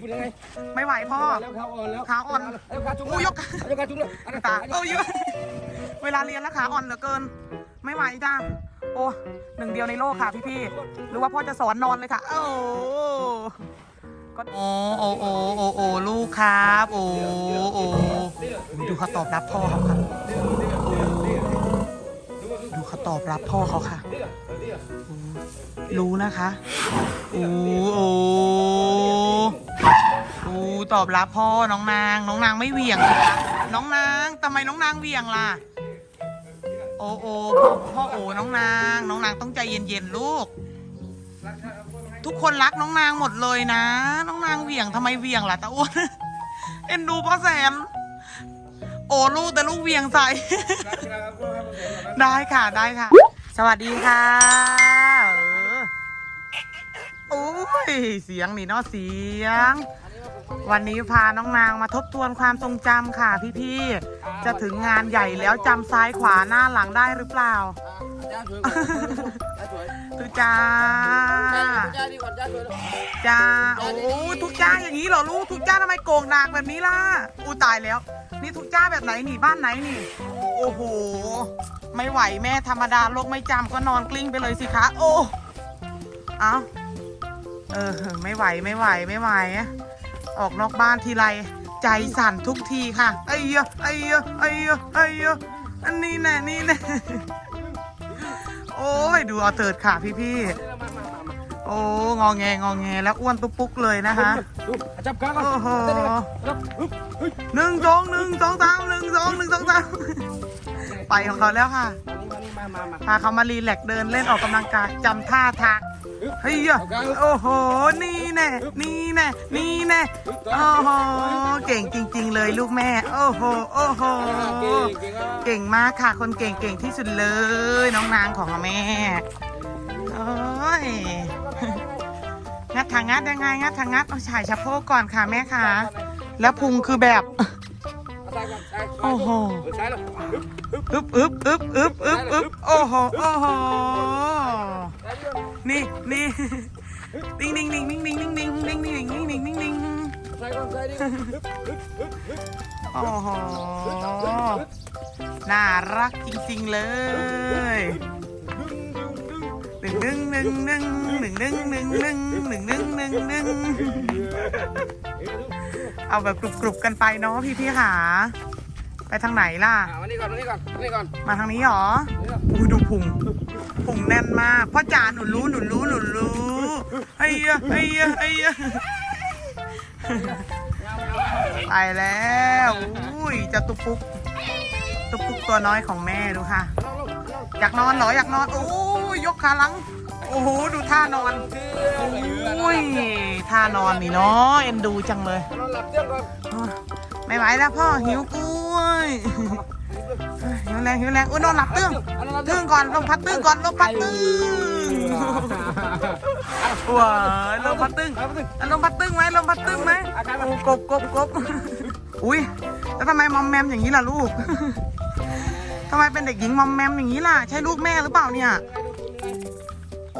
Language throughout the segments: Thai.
พูดยังไงไม่ไหวพ่อ แล้วขาอ่อนแล้วขาอ่อนแล้วขาจุ้งอู้ยกแล้วขาจุ้งเลยอันนั้นตาอันโอ้นี้ยเวลาเรียนแล้วขาอ่อนเหลือเกิน ไม่ไหวจ้าโอ้หนึ่งเดียวในโลกค่ะพี่พี่ๆหรือว่าพ่อจะสอนนอนเลยค่ะโอ้ก็โอ้โอ้โอ้โอ้โอ้ลูกครับ โอ้โอ้ดูเขาตอบรับพ่อเขาค่ะดูเขาตอบรับพ่อเขาค่ะโอ้รู้นะคะ โอ้โอ้โอ้ ตอบรับพ่อน้องนาง น้องนางไม่เหวี่ยงสิคะน้องนางทำไมน้องนางเหวี่ยงล่ะ โอ้โอ้พ่อโอ้น้องนาง น้องนางต้องใจเย็นๆลูก ทุกคนรักน้องนางหมดเลยนะ น้องนางเหวี่ยงทำไมเหวี่ยงล่ะตาอ้วนเอ็นดูพ่อแสน โอ้ลูกแต่ลูกเหวี่ยงใส่ ได้ค่ะได้ค่ะ สวัสดีค่ะเออโอ้ย เสียงนี่เนาะเสียง วันนี้พาน้องนางมาทบทวนความทรงจำค่ะพี่ๆ จะถึงงานใหญ่แล้วจำซ้ายขวาหน้าหลังได้หรือเปล่าจ้าสวยจ้าสวยทุจ้าจ้าดีกว่าจ้าสวยจ้าโอ้ทุกจ้าอย่างนี้เหรอลูกทุกจ้าทำไมโกงนางแบบนี้ล่ะอู้ตายแล้ว นี่ทุกจ้าแบบไหนนี่บ้านไหนนี่ โอ้โห ไม่ไหวแม่ธรรมดาโลกไม่จำก็นอนกลิ้งไปเลยสิคะ โอ้ เอาเออไม่ไหวไม่ไหวไม่ไหว ออกนอกบ้านทีไรใจสั่นทุกทีค่ะไอ้เหี้ยไอ้เหี้ยไอ้เหี้ยไอ้เหี้ยอันนี้แน่นี่แน่โอ้ยดูเอาเติดค่ะพี่พี่ๆโอ้งอแงงอแงแล้วอ้วนตุ๊กปุ๊กเลยนะคะดูจับขาก่อนโอ้โหรับฮึบเฮ้ยหนึ่งสองหนึ่งสองสามหนึ่งสองหนึ่งสองสาม ไปของเขาแล้วค่ะมานี่มามามาพาเขามารีแลกซ์เดินเล่นออกกำลังกายจำท่าทางเฮ้ยอะโอ้โห นี่แน่ นี่แน่ นี่แน่ โอ้โห เก่งจริง ๆ เลยลูกแม่ โอ้โห โอ้โห เก่งเก่งอะเก่งมากค่ะ คนเก่งเก่งที่สุดเลย น้องนางของแม่ โอ้ย งัดทางงัดยังไงงัดทางงัดเอาฉายชะโพกก่อนค่ะแม่ค่ะ แล้วพุงคือแบบ โอ้โหอึบอึบอึบอึบอึบอึบโอ้โหโอ้โหนี่นี่ดิ้งดิ้งดิ้งดิ้งดิ้งดิ้งดิ้งดิ้งดิ้งดิ้งดิ้งดิ้งดิ้งซ้ายก่อนซ้ายดิโอ้โหน่ารักจริงๆเลยหนึ่งหนึ่งหนึ่งหนึ่งหนึ่งหนึ่งหนึ่งหนึ่งหนึ่งหนึ่งหนึ่ง เอาแบบกรุบๆกันไปเนาะพี่พี่ๆค่ะไปทางไหนล่ะ อ่าวันนี้ก่อนวันนี้ก่อนวันนี้ก่อนมาทางนี้เหรออุ้ยดูพุงพุงแน่นมากพ่อจ๋าหนูรู้หนูรู้หนูรู้ไอ้เหี้ยไอ้เหี้ยไอ้เหี้ยไปแล้วอุ้ยเจะตุกปุกตุกปุกตัวน้อยของแม่ดูค่ะ อยากนอนเหรออยากนอนโอ้ยยกขาหลัง โอ้โห ดูท่านอนอุ้ยท่านอนนี่เนาะเอ็นดูจังเลยนอนหลับเตี้ยงก่อนโอ้ยไม่ไหวแล้วพ่อหิวกล้ยหิวแรงหิวแรงอุ้ยนอนหลับตึ้งตึ้งก่อนลมพัดตึ้งก่อนลมพัดตึ้งว้าลมพัดตึ้งอะลมพัดตึ้งไหมลมพัดตึ้งไหมกบกบกบอุ้ยแล้วทำไมมอมแมมอย่างนี้ล่ะลูกทำไมเป็นเด็กหญิงมอมแมมอย่างนี้ล่ะ ใช่ลูกแม่หรือเปล่าเนี่ย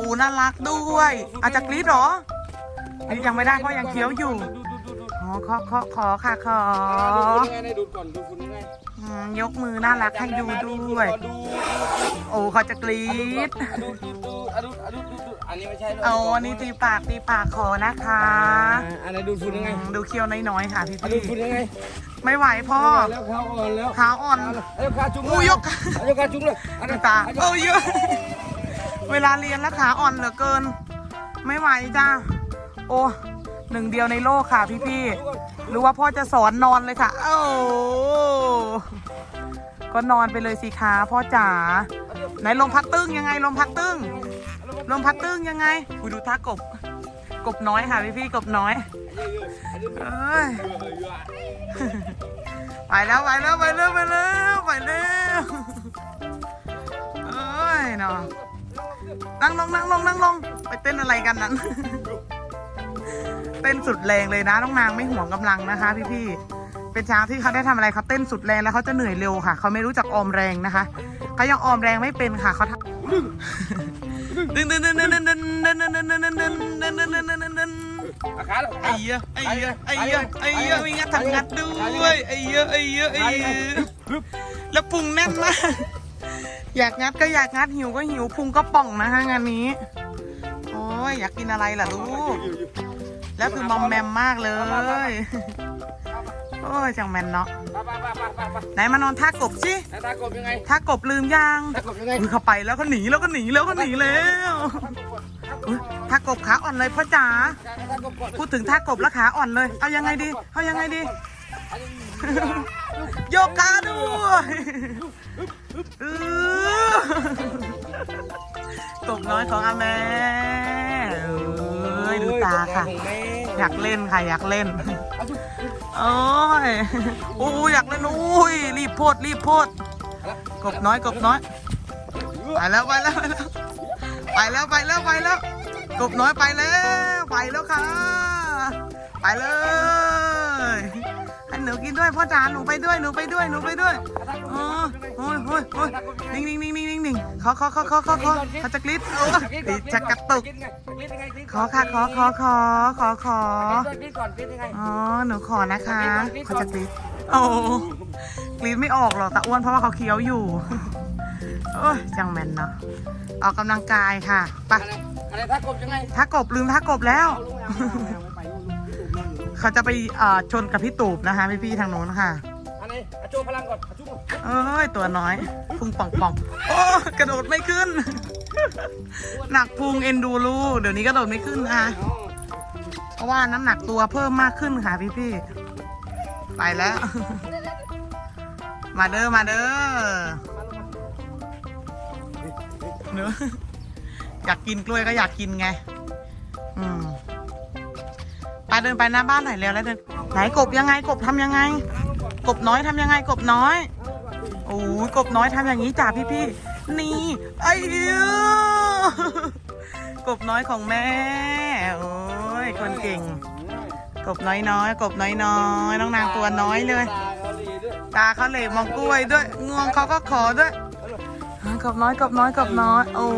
อ้น่ารักด้วยอาจจะกรี๊ดเหรออันนี้ยังไม่ได้เพราะยังเคี้ยวอยู่ขอขอขอขอค่ะขอดูยังไงดูก่อนดูฝุ่นยังไงอืมยกมือน่ารักให้ดูด้วย โอ้เขาจะกรี๊ดดูดูดูดูดูดูดูอันนี้ไม่ใช่เอาอันนี้ตีปากตีปากขอนะคะอันไหนดูฝุ่นยังไงอืมดูเคี้ยวน้อยๆค่ะพี่ดูฝุ่นพี่ยังไงไม่ไหวพ่อแล้วขาอ่อนแล้วขาอ่อนแล้วขาจุ้งอู้ยกยกขาจุ้งเลยอันนั้ตาโอ้ยเยอะ เวลาเรียนแล้วขาอ่อนเหลือเกิน ไม่ไหวจ้าโอ้หนึ่งเดียวในโลกค่ะพี่พี่ๆหรือว่าพ่อจะสอนนอนเลยค่ะ โอ้ก็นอนไปเลยสิคะพ่อจ๋าไหนลมพัดตึ้งยังไงลมพัดตึ้งลมพัดตึ้งยังไงอุยดูท่ากบ กบน้อยค่ะพี่พี่ๆกบน้อยเอ้ยไปแล้วไปแล้วไปแล้วไปแล้วไปแล้วเอ้ยเนาะ นั่งลงนั่งลงนั่งลงไปเต้นอะไรกันนั้น เต้นสุดแรงเลยนะน้องนางไม่ห่วงกำลังนะคะพี่พี่ๆเป็นช้างที่เขาได้ทำอะไรเขาเต้นสุดแรงแล้วเขาจะเหนื่อยเร็วค่ะเขาไม่รู้จักออมแรงนะคะเขายังออมแรงไม่เป็นค่ะเขาทำดึงดึงดึงดึงดึงดึงดึงดึงดึงดึงดึงดึงดึงดึงดึงดึงอาขาแล้วไอ้เหี้ยไอ้เหี้ยไอ้เหี้ยไอ้เหี้ยมีงัดทำงัดด้วยไอ้เหี้ยไอ้เหี้ยไอ้เหี้ยแล้วพุงแน่นมาก อยากงัดก็อยากงัดหิวก็หิวพุงก็ป่องนะฮะงานนี้ โอ้ยอยากกินอะไรล่ะลูก แล้วคือมอมแมมมากเลย โอ้ยจังแมนเนาะไปไปไปไปไปไปไหนมานอนท่ากบสิตากบยังไงท่ากบลืมยังตากบยังไงอุ้ยเขาไปแล้วเขาหนีแล้วก็หนีแล้วก็หนีแล้วอุ๊ยท่ากบขาอ่อนเลยพ่อจ๋า ตากบก่อนพูดถึงท่ากบแล้วขาอ่อนเลย เอายังไงดี เอายังไงดี โยกขาด้วยเออ กบน้อยของอาแม่เอ้ยดูตาค่ะ อยากเล่นค่ะอยากเล่นโอ้ยโอ้ยอยากเล่นอุ้ยรีบโพดรีบโพดกบน้อยกบน้อยไปแล้วไปแล้วไปแล้วไปแล้วไปแล้วไปแล้วกบน้อยไปแล้วไปแล้วค่ะ ไปเลย ให้หนูกินด้วยพ่อจ๋าหนูไปด้วยหนูไปด้วยหนูไปด้วยอ๋อโอ้ยโอ้ยโอ้ยนิ่งนิ่งนิ่งนิ่งนิ่งนิ่งขอขอขอขอขอขอเขาจะกรี๊ดโอ้ยติดจะกระตุกขอค่ะขอขอขอขอขอกินก่อนกินยังไงอ๋อหนูขอนะคะเขาจะกรีดโอ้กรีดไม่ออกหรอกแต่อ้วนเพราะว่าเขาเคี้ยวอยู่โอ้ยจังแมนเนาะออกกำลังกายค่ะไปอะไรอะไรตากบยังไงถ้ากบลืมถ้ากบแล้ว เขาจะไปเอ่อชนกับพี่ตูบนะคะพี่พี่ๆทางโน้นค่ะ อันนี้โชว์พลังก่อนชุบเอ้ย ตัวน้อยพุงป่องป่องโอ้กระโดดไม่ขึ้น หนักพุงเอ็นดูลูกเดี๋ยวนี้กระโดดไม่ขึ้นนะคะเพราะว่าน้ำหนักตัวเพิ่มมากขึ้นค่ะพี่พี่ๆไปแล้ว มาเด้อมาเด้อเนอะอยากกินกล้วยก็อยากกินไง อืม ไปเดินไปหน้าบ้านหน่อยเร็วแล้วเดินไหนกบยังไงกบทำยังไง กบน้อยทำยังไงกบน้อยโอ้ยกบน้อยทำอย่างนี้จ้าพี่พี่ๆนี่ไอ้เหี้ยกบน้อยของแม่โอ้ยคนเก่ง กบน้อยน้อยกบน้อยน้อยน้องนางตัวน้อยเลย ตาเขาเหล่มองกล้วยด้วยงวงเขาก็ขอด้วยกบน้อยกบน้อยกบน้อยโอ้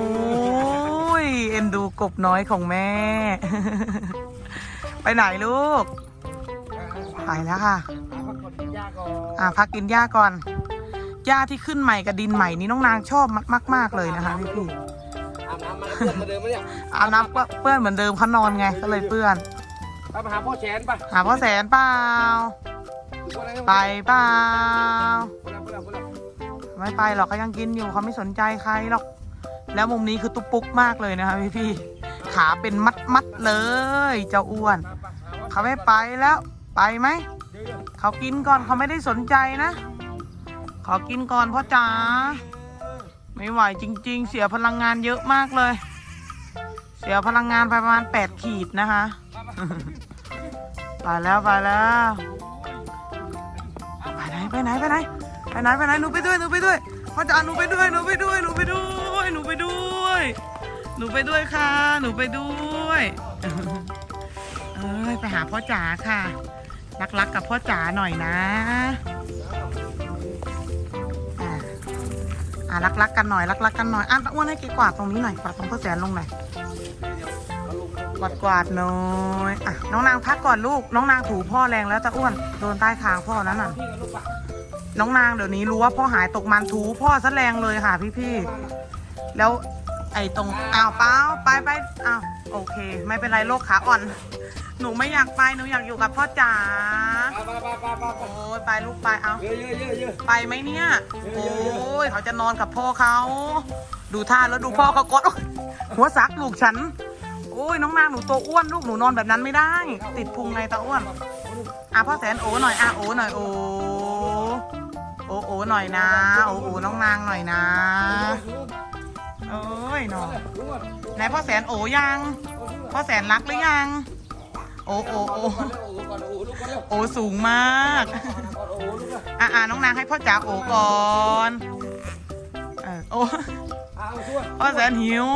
ยเอ็นดูกบน้อยของแม่ ไปไหนลูกไปแล้วค่ะอ่าพักกินหญ้าก่อนหญ้าที่ขึ้นใหม่กับดินใหม่นี่น้องนางชอบมากมากๆเลยนะคะพี่พี่อาบน้ำมาเพื่อนมาเดิมไหมเนี่ยๆอาบน้ำก็เปื้อนเหมือนเดิมเขานอนไงก็เลยเปื้อนไปมาหาพ่อแชนป่ะหาพ่อแสนเปล่าไปเปล่าไม่ไปหรอกเขายังกินอยู่เขาไม่สนใจใครหรอก แล้วมุมนี้คือตุ๊กปุ๊กมากเลยนะคะพี่พี่ๆ ขาเป็นมัดมัดเลย เจ้าอ้วน เขาไม่ไปแล้วไปไหม เขากินก่อนเขาไม่ได้สนใจนะ ขอกินก่อนพ่อจ๋าไม่ไหวจริง ๆ เสียพลังงานเยอะมากเลย เสียพลังงานไปประมาณแปดขีดนะคะไปแล้วไปแล้วไปไหนไปไหนไปไหนไปไหนไปไหนหนูไปด้วยหนูไปด้วยพ่อจ๋าหนูไปด้วยหนูไปด้วยหนูไปด้วยหนูไปด้วย หนูไปด้วยค่ะ หนูไปด้วยเอ้ยไปหาพ่อจ๋าค่ะ รักๆกับพ่อจ๋าหน่อยนะอ่ารักๆกันหน่อยรักๆกันหน่อยอะอ้วนให้กีกวาดตรงนี้หน่อยกวาดตรงพ่อแสนลงหน่อยกวาดกวาดหน่อยอะน้องนางพักก่อนลูก น้องนางถูพ่อแรงแล้วจะอ้วนโดนใต้คางพ่อแล้วน่ะ น้องนางเดี๋ยวนี้รู้ว่าพ่อหายตกมันถูพ่อซะแรงเลยค่ะพี่ๆแล้ว ไอ้ตรงอ้าวเปล่าไปไปอ้าวโอเค ไม่เป็นไรโรคขาอ่อน หนูไม่อยากไปหนูอยากอยู่กับพ่อจ๋าไปไปไปไปไปโอ้ยไปลูกไปเอาเยอะเยอะเยอะเยอะไปไหมเนี่ยโอ้ยเขาจะนอนกับพ่อเขาดูท่าแล้วดูพ่อเขากดโอ๊ยหัวซักลูกฉันโอ้ยน้องนางหนูตัวอ้วนลูกหนูนอนแบบนั้นไม่ได้ ติดพุงไงตาอ้วนอะพ่อแสนโอ้หน่อยอะโอ้หน่อยโอ้โอ้โอ้หน่อยนะ โอ้โอ้น้องนางหน่อยนะ โอ้ยหนอไหนพ่อแสนโอ้ยังพ่อแสนรักหรือยัง โอ้โอ้โอ้โอ้สูงมากอะอะน้องนางให้พ่อจ๋าโอ้ก่อนเออโอ้พ่อแสนหิว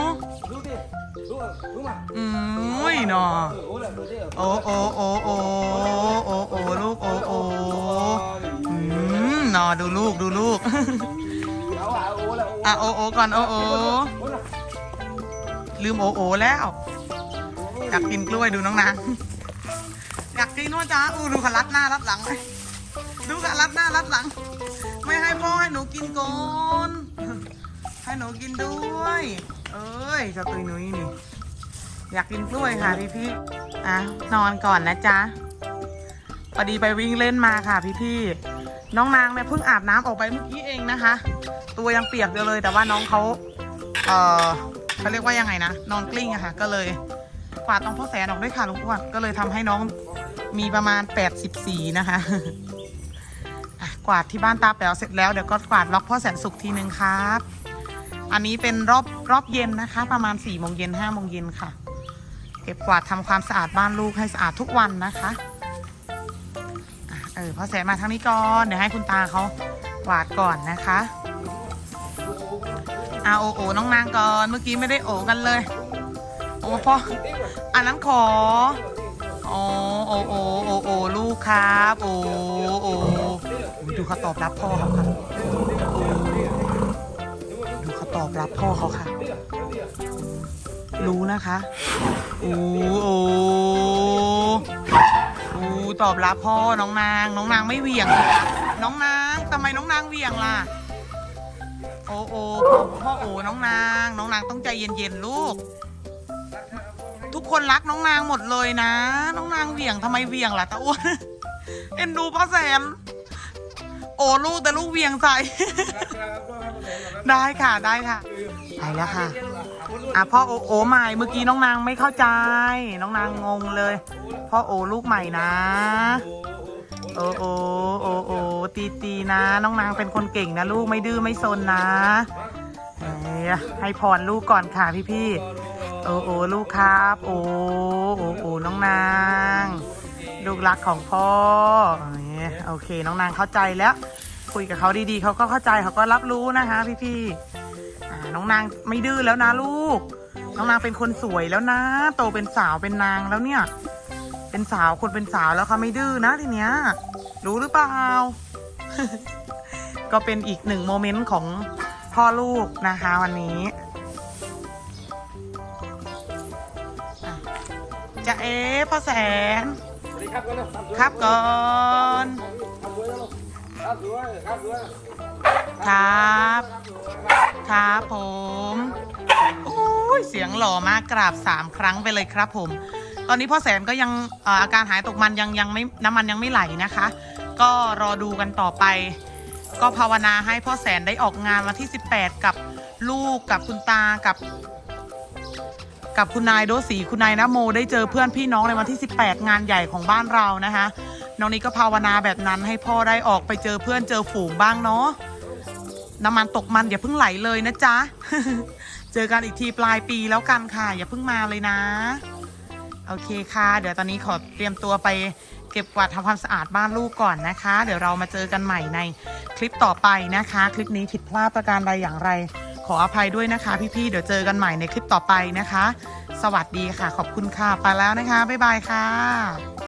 อืมอุ้ยหนอโอ้โอ้โอ้โอ้โอ้โอ้ลูกโอ้โอ้อืมหนอดูลูกดูลูก อะโอโอก่อนโอโอลืมโอโอแล้ว อยากกินกล้วยดูน้องนางจริงด้วยจ้าอูดูขารัดหน้ารัดหลังไหมดูขารัดหน้ารัดหลัง ไม่ให้พ่อให้หนูกินก่อนให้หนูกินด้วย เอ้ยเจ้าตุยหนุยนี่อยากกินกล้วยค่ะพี่พี่ๆอะนอนก่อนนะจ๊ะพอดีไปวิ่งเล่นมาค่ะพี่พี่ๆน้องนางเนี่ยเพิ่งอาบน้ำออกไปเมื่อกี้เองนะคะ ตัวยังเปียกอยู่เลย แต่ว่าน้องเขาเออเขาเรียกว่ายังไงนะนอนกลิ้งอะค่ะ ก็เลยกวาดตรงพ่อแสนออกด้วยค่ะลุงอ้วนก็เลยทำให้น้องมีประมาณ80สีนะคะกวาดที่บ้านตาแป๋วเสร็จแล้วเดี๋ยวก็กวาดล็อกพ่อแสนสุขทีนึงครับ อันนี้เป็นรอบรอบเย็นนะคะ ประมาณ4ี่โมงเย็นห้าโมงเย็นค่ะ เก็บกวาดทำความสะอาดบ้านลูกให้สะอาดทุกวันนะคะเออพ่อแสนมาทางนี้ก่อนเดี๋ยวให้คุณตาเขากวาดก่อนนะคะ อาโอโอน้องนางก่อนเมื่อกี้ไม่ได้โอกันเลย โอ้พ่ออันนั้นขอโอ้โอโอโอโอลูกครับโอโอดูเขาตอบรับพ่อเขาค่ะดูเขาตอบรับพ่อเขาค่ะ รู้นะคะโอ้โอ้โอ้ตอบรับพ่อน้องนาง น้องนางไม่เหวี่ยง น้องนางทำไมน้องนางเหวี่ยงล่ะ โอ้พ่อพ่อโอน้องนาง น้องนางต้องใจเย็นๆลูก ทุกคนรักน้องนางหมดเลยนะ น้องนางเหวี่ยงทำไมเหวี่ยงล่ะตาอ้วนเอ็นดูพ่อแสน โอ้ลูกแต่ลูกเหวี่ยงใส่ ได้ค่ะได้ค่ะไปแล้วค่ะอะพ่อโอโอใหม่เมื่อกี้น้องนางไม่เข้าใจ น้องนางงงเลย พ่อโอลูกใหม่นะ โอ้โอ้โอ้โอ้ตีตีนะ น้องนางเป็นคนเก่งนะลูกไม่ดื้อไม่ซนนะเอ้ยให้พรลูกก่อนค่ะพี่พี่โอ้โอ้ลูกครับ โอ้โอ้โอ้น้องนาง ลูกรักของพ่อเอ้ยโอเค น้องนางเข้าใจแล้ว คุยกับเขาดีๆเขาก็เข้าใจเขาก็รับรู้นะคะพี่พี่น้องนางไม่ดื้อแล้วนะลูก น้องนางเป็นคนสวยแล้วนะ โตเป็นสาวเป็นนางแล้วเนี่ย เป็นสาวคนเป็นสาวแล้วค่ะไม่ดื้อนะทีเนี้ย รู้หรือเปล่า ก็เป็นอีกหนึ่งโมเมนต์ของพ่อลูกนะคะวันนี้จะเอ๋พ่อแสนสวัสดีครับก่อนนะครับครับครับสวยครับครับ ครับผม โอ้ยเสียงหล่อมากกราบสามครั้งไปเลยครับผม ตอนนี้พ่อแสนก็ยังเอ่ออาการหายตกมันยังยังไม่น้ำมันยังไม่ไหลนะคะ ก็รอดูกันต่อไป ก็ภาวนาให้พ่อแสนได้ออกงานวันที่ 18 กับลูกกับคุณตากับ กับคุณนายโดสีคุณนายนะโม ได้เจอเพื่อนพี่น้องในวันที่ 18 งานใหญ่ของบ้านเรานะคะน้องนี้ก็ภาวนาแบบนั้นให้พ่อได้ออกไปเจอเพื่อนเจอฝูงบ้างเนาะน้ำมันตกมันอย่าเพิ่งไหลเลยนะจ๊ะ เจอกันอีกทีปลายปีแล้วกันค่ะ อย่าเพิ่งมาเลยนะ โอเคค่ะ เดี๋ยวตอนนี้ขอเตรียมตัวไปเก็บกวาดทำความสะอาดบ้านลูกก่อนนะคะ เดี๋ยวเรามาเจอกันใหม่ในคลิปต่อไปนะคะ คลิปนี้ผิดพลาดประการใดอย่างไร ขออภัยด้วยนะคะ พี่ๆ เดี๋ยวเจอกันใหม่ในคลิปต่อไปนะคะ สวัสดีค่ะ ขอบคุณค่ะ ไปแล้วนะคะ บ๊ายบายค่ะ